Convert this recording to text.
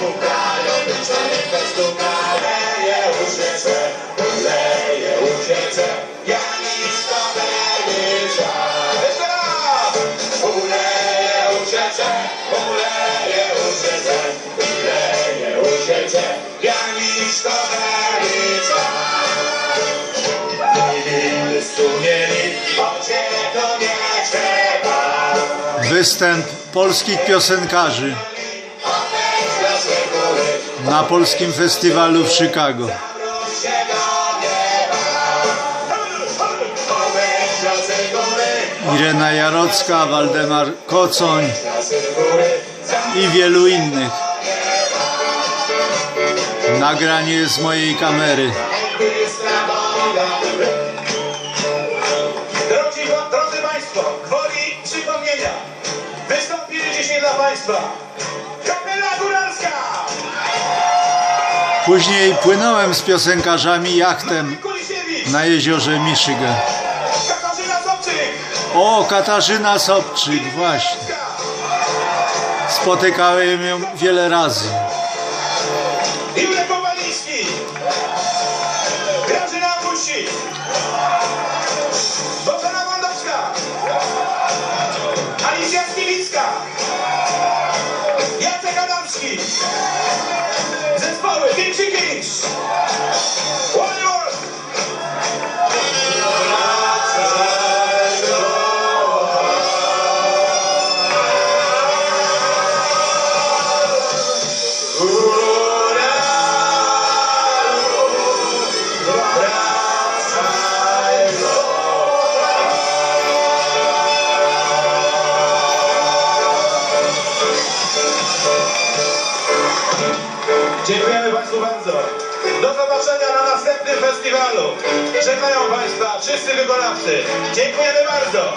pukają, wieczorem festu maleje uświece, uleje uświece, jak nisko najwyższa. Jeszcze raz! Uleje uświece, uleje uświece, uleje uświece, jak nisko najwyższa. Niewinny strumieni, ocie to nie trzeba. Występ polskich piosenkarzy na polskim festiwalu w Chicago. Irena Jarocka, Waldemar Kocoń i wielu innych. Nagranie z mojej kamery. Drodzy, drodzy Państwo, gwoli przypomnienia. Wystąpili dzisiaj dla Państwa Później płynąłem z piosenkarzami jachtem na jeziorze Michigan. O, Katarzyna Sobczyk, właśnie. Spotykałem ją wiele razy. Jurek Kowaliński, vocês. Dziękujemy Państwu bardzo. Do zobaczenia na następnym festiwalu. Czekają Państwa wszyscy wykonawcy. Dziękujemy bardzo.